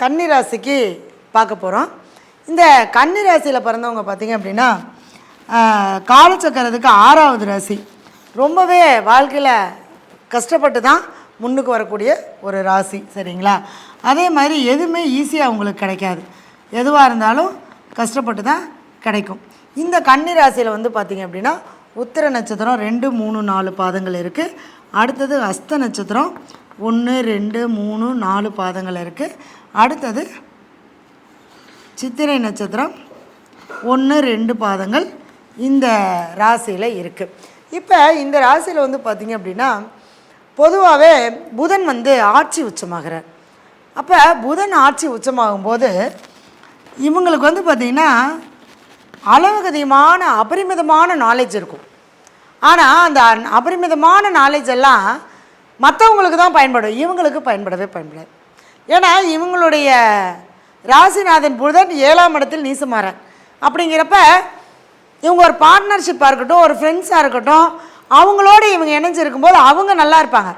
கன்னி ராசிக்கு பார்க்க போகிறோம் இந்த கன்னி ராசியில் பிறந்தவங்க பார்த்தீங்க அப்படின்னா காலச்சக்கரத்துக்கு ஆறாவது ராசி. ரொம்பவே வாழ்க்கையில் கஷ்டப்பட்டு தான் முன்னுக்கு வரக்கூடிய ஒரு ராசி சரிங்களா? அதே மாதிரி எதுவுமே ஈஸியாக அவங்களுக்கு கிடைக்காது. எதுவாக இருந்தாலும் கஷ்டப்பட்டு தான் கிடைக்கும். இந்த கன்னி ராசியில் வந்து பார்த்திங்க அப்படின்னா உத்திர நட்சத்திரம் ரெண்டு மூணு நாலு பாதங்கள் இருக்குது அடுத்தது அஸ்த நட்சத்திரம் ஒன்று ரெண்டு மூணு நாலு பாதங்கள் இருக்குது அடுத்தது சித்திரை நட்சத்திரம் ஒன்று ரெண்டு பாதங்கள் இந்த ராசியில் இருக்குது இப்போ இந்த ராசியில் வந்து பார்த்திங்க அப்படின்னா பொதுவாகவே புதன் வந்து ஆட்சி உச்சமாகிறார். அப்போ புதன் ஆட்சி உச்சமாகும்போது இவங்களுக்கு வந்து பார்த்திங்கன்னா அளவுகதியமான அபரிமிதமான நாலேஜ் இருக்கும். ஆனால் அந்த அபரிமிதமான நாலேஜ் எல்லாம் மற்றவங்களுக்கு தான் பயன்படும். இவங்களுக்கு பயன்படவே பயன்படாது. ஏன்னா இவங்களுடைய ராசிநாதன் புதன் ஏழாம் இடத்தில் நீசமாறன். அப்படிங்கிறப்ப இவங்க ஒரு பார்ட்னர்ஷிப்பாக இருக்கட்டும் ஒரு ஃப்ரெண்ட்ஸாக இருக்கட்டும் அவங்களோட இவங்க இணைஞ்சிருக்கும் போது அவங்க நல்லா இருப்பாங்க.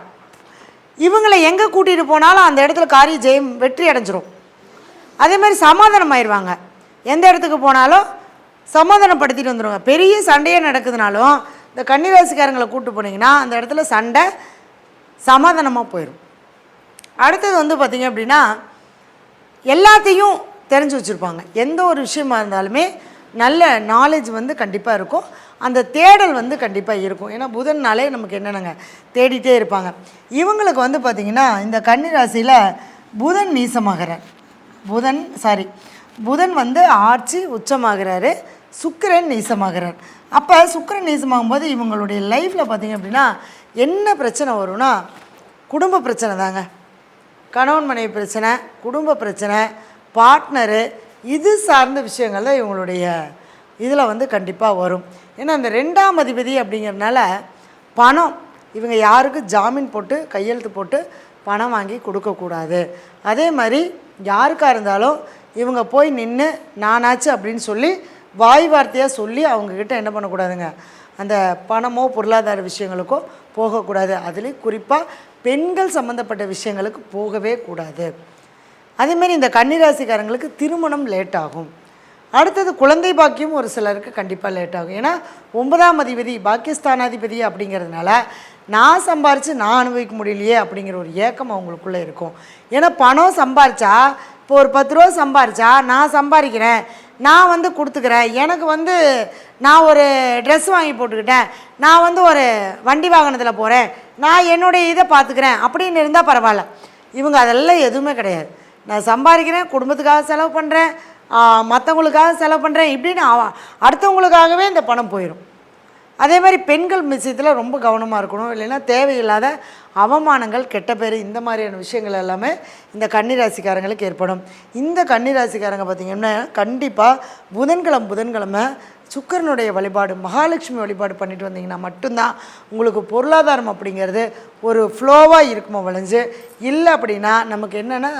இவங்களை எங்கே கூட்டிகிட்டு போனாலும் அந்த இடத்துல காரிய ஜெயம் வெற்றி அடைஞ்சிரும். அதே மாதிரி சமாதானம் ஆயிடுவாங்க எந்த இடத்துக்கு போனாலும் சமாதானப்படுத்திட்டு வந்துடுவாங்க பெரிய சண்டையே நடக்குதுனாலும் இந்த கன்னிராசிக்காரங்களை கூப்பிட்டு போனீங்கன்னா அந்த இடத்துல சண்டை சமாதானமாக போயிடும் அடுத்தது வந்து பார்த்திங்க அப்படின்னா எல்லாத்தையும் தெரிஞ்சு வச்சுருப்பாங்க. எந்த ஒரு விஷயமா இருந்தாலுமே நல்ல நாலேஜ் வந்து கண்டிப்பாக இருக்கும். அந்த தேடல் வந்து கண்டிப்பாக இருக்கும். ஏன்னா புதன்னாலே நமக்கு என்னென்னங்க? தேடிட்டே இருப்பாங்க. இவங்களுக்கு வந்து பார்த்திங்கன்னா இந்த கன்னி ராசியில் புதன் நீசமாகிறார் புதன் சாரி புதன் வந்து ஆட்சி உச்சமாகிறாரு. சுக்கரன் நீசமாகிறார். அப்போ சுக்கிரன் நீசமாகும்போது இவங்களுடைய லைஃப்பில் பார்த்திங்க அப்படின்னா என்ன பிரச்சனை வரும்னா குடும்ப பிரச்சனை தாங்க. கணவன் மனைவி பிரச்சனை குடும்ப பிரச்சனை பார்ட்னரு இது சார்ந்த விஷயங்கள் தான் இவங்களுடைய இதில் வந்து கண்டிப்பாக வரும். ஏன்னா அந்த ரெண்டாம் அதிபதி அப்படிங்கிறனால பணம் இவங்க யாருக்கு ஜாமீன் போட்டு கையெழுத்து போட்டு பணம் வாங்கி கொடுக்கக்கூடாது அதே மாதிரி யாருக்காக இருந்தாலும் இவங்க போய் நின்று நானாச்சு அப்படின்னு சொல்லி வாய் வார்த்தையாக சொல்லி அவங்கக்கிட்ட என்ன பண்ணக்கூடாதுங்க? அந்த பணமோ பொருளாதார விஷயங்களுக்கோ போகக்கூடாது. அதுலேயும் குறிப்பாக பெண்கள் சம்மந்தப்பட்ட விஷயங்களுக்கு போகவே கூடாது. அதேமாரி இந்த கன்னிராசிக்காரங்களுக்கு திருமணம் லேட் ஆகும் அடுத்தது குழந்தை பாக்கியம் ஒரு சிலருக்கு கண்டிப்பாக லேட் ஆகும் ஏன்னா ஒன்பதாம் அதிபதி பாக்கியஸ்தானாதிபதி அப்படிங்கிறதுனால நான் சம்பாரித்து நான் அனுபவிக்க முடியலையே அப்படிங்கிற ஒரு ஏக்கம் அவங்களுக்குள்ளே இருக்கும். ஏன்னா பணம் சம்பாரிச்சா இப்போ ஒரு பத்து ரூபா சம்பாரிச்சா நான் சம்பாதிக்கிறேன் நான் வந்து கொடுத்துக்கிறேன். எனக்கு வந்து நான் ஒரு ட்ரெஸ் வாங்கி போட்டுக்கிட்டேன். நான் வந்து ஒரு வண்டி வாகனத்தில் போகிறேன் நான் என்னுடைய இதை பார்த்துக்கிறேன். அப்படின்னு இருந்தால் பரவாயில்ல. இவங்க அதெல்லாம் எதுவுமே கிடையாது. நான் சம்பாதிக்கிறேன் குடும்பத்துக்காக செலவு பண்ணுறேன் மற்றவங்களுக்காக செலவு பண்ணுறேன் இப்படின்னு அடுத்தவங்களுக்காகவே இந்த பணம் போயிடும் அதே மாதிரி பெண்கள் விஷயத்தில் ரொம்ப கவனமாக இருக்கணும். இல்லைன்னா தேவையில்லாத அவமானங்கள் கெட்ட பேர் இந்த மாதிரியான விஷயங்கள் எல்லாமே இந்த கன்னிராசிக்காரங்களுக்கு ஏற்படும். இந்த கன்னிராசிக்காரங்க பார்த்திங்கன்னா கண்டிப்பாக புதன்கிழமை புதன்கிழமை சுக்கரனுடைய வழிபாடு மகாலட்சுமி வழிபாடு பண்ணிட்டு வந்தீங்கன்னா மட்டும்தான் உங்களுக்கு பொருளாதாரம் அப்படிங்கிறது ஒரு ஃப்ளோவாக இருக்குமோ விளைஞ்சு இல்லை அப்படின்னா நமக்கு என்னென்னா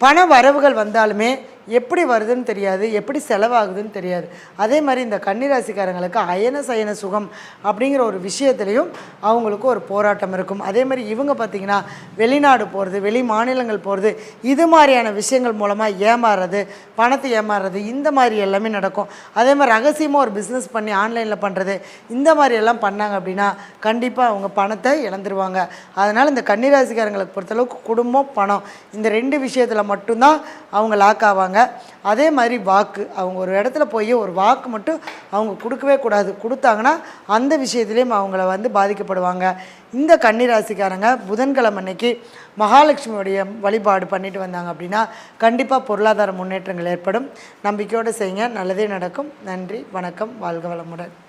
பண வரவுகள் வந்தாலுமே எப்படி வருதுன்னு தெரியாது எப்படி செலவாகுதுன்னு தெரியாது. அதே மாதிரி இந்த கன்னிராசிக்காரங்களுக்கு அயன சயன சுகம் அப்படிங்கிற ஒரு விஷயத்துலையும் அவங்களுக்கு ஒரு போராட்டம் இருக்கும். அதே மாதிரி இவங்க பார்த்திங்கன்னா வெளிநாடு போகிறது வெளி மாநிலங்கள் போகிறது இது மாதிரியான விஷயங்கள் மூலமாக ஏமாறுறது பணத்தை ஏமாறுறது இந்த மாதிரி எல்லாமே நடக்கும். அதே மாதிரி ரகசியமாக ஒரு பிஸ்னஸ் பண்ணி ஆன்லைனில் பண்ணுறது இந்த மாதிரி எல்லாம் பண்ணாங்க அப்படின்னா கண்டிப்பாக அவங்க பணத்தை இழந்துருவாங்க. அதனால் இந்த கன்னிராசிக்காரங்களுக்கு பொறுத்தளவுக்கு குடும்பம் பணம் இந்த ரெண்டு விஷயத்தில் மட்டும்தான் அவங்க லாக் ஆவாங்க. அதே மாதிரி வாக்கு. அவங்க ஒரு இடத்துல போய் ஒரு வாக்கு மட்டும் அவங்க கொடுக்கவே கூடாது. கொடுத்தாங்கன்னா அந்த விஷயத்துலேயும் அவங்கள வந்து பாதிக்கப்படுவாங்க. இந்த கன்னிராசிக்காரங்க புதன்கிழமை அன்னைக்கு மகாலட்சுமியுடைய வழிபாடு பண்ணிட்டு வந்தாங்க அப்படின்னா கண்டிப்பாக பொருளாதார முன்னேற்றங்கள் ஏற்படும். நம்பிக்கையோடு செய்யுங்க. நல்லதே நடக்கும். நன்றி வணக்கம். வாழ்க வளமுடன்.